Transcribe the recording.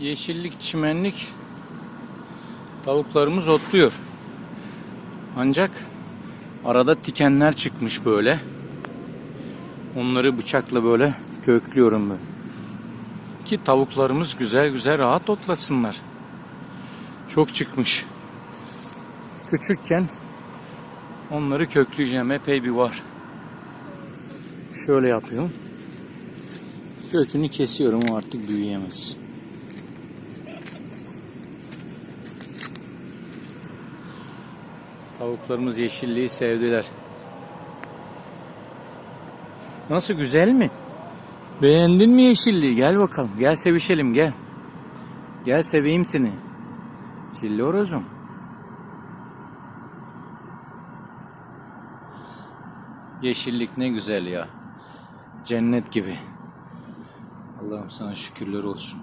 Yeşillik, çimenlik tavuklarımız otluyor. Ancak arada tikenler çıkmış böyle. Onları bıçakla böyle köklüyorum ben. Ki tavuklarımız güzel güzel rahat otlasınlar. Çok çıkmış. Küçükken onları kökleyeceğim. Epey bir var. Şöyle yapıyorum. Kökünü kesiyorum o artık büyüyemez. Tavuklarımız yeşilliği sevdiler. Nasıl güzel mi? Beğendin mi yeşilliği? Gel bakalım. Gel sevişelim gel. Gel seveyim seni. Çillorozum. Yeşillik ne güzel ya. Cennet gibi. Allah'ım sana şükürler olsun.